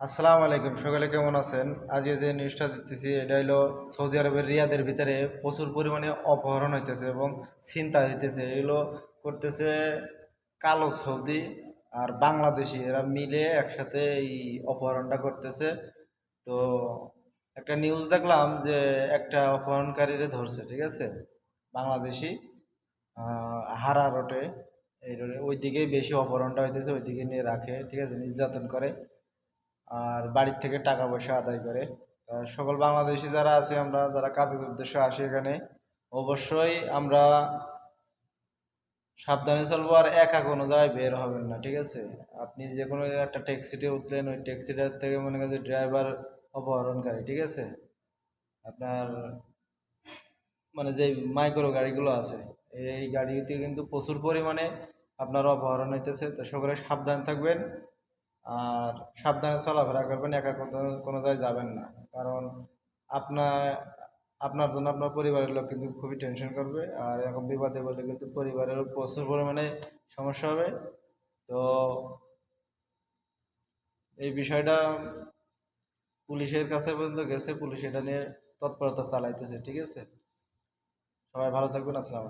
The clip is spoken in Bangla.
আসসালামু আলাইকুম, সকালে কেমন আছেন? আজকে যে নিউজটা দিতেছি এটা হলো সৌদি আরবের রিয়াদের ভিতরে প্রচুর পরিমাণে অপহরণ হইতেছে এবং চিন্তা হইতেছে। এগুলো করতেছে কালো সৌদি আর বাংলাদেশি। এরা মিলে একসাথে এই অপহরণটা করতেছে। তো একটা নিউজ দেখলাম যে একটা অপহরণকারীরে ধরছে, ঠিক আছে? বাংলাদেশি হারা রোটে এই ওই দিকেই বেশি অপহরণটা হইতেছে ওই দিকে নিয়ে রাখে, ঠিক আছে? নির্যাতন করে। আর বাড়ির থেকে টাকা পয়সা আদায় করে। সকল বাংলাদেশি যারা আছে, আমরা যারা কাজের উদ্দেশ্যে আসি এখানে, অবশ্যই আমরা সাবধানে চলবো আর একা কোনো জায়গায় বের হবেন না, ঠিক আছে? আপনি যে কোনো একটা ট্যাক্সিতে উঠলেন, ওই ট্যাক্সিটার থেকে মনে করেন ড্রাইভার অপহরণকারী, ঠিক আছে? আপনার মানে যে মাইক্রো গাড়িগুলো আছে, এই গাড়িতে কিন্তু প্রচুর পরিমাণে আপনার অপহরণ হইতেছে। তো সকলে সাবধান থাকবেন। আর সাবধানে চলাফেরা করবেন, একা কোনো কোনো জায়গায় যাবেন না। কারণ আপনার আপনার জন্য আপনার পরিবারের লোক কিন্তু খুবই টেনশন করবে। আর এরকম বিপদে বললে কিন্তু পরিবারের প্রচুর পরিমাণে সমস্যা হবে। তো এই বিষয়টা পুলিশের কাছে পর্যন্ত গেছে। পুলিশ এটা নিয়ে তৎপরতা চালাইতেছে, ঠিক আছে? সবাই ভালো থাকবেন, আসসালাম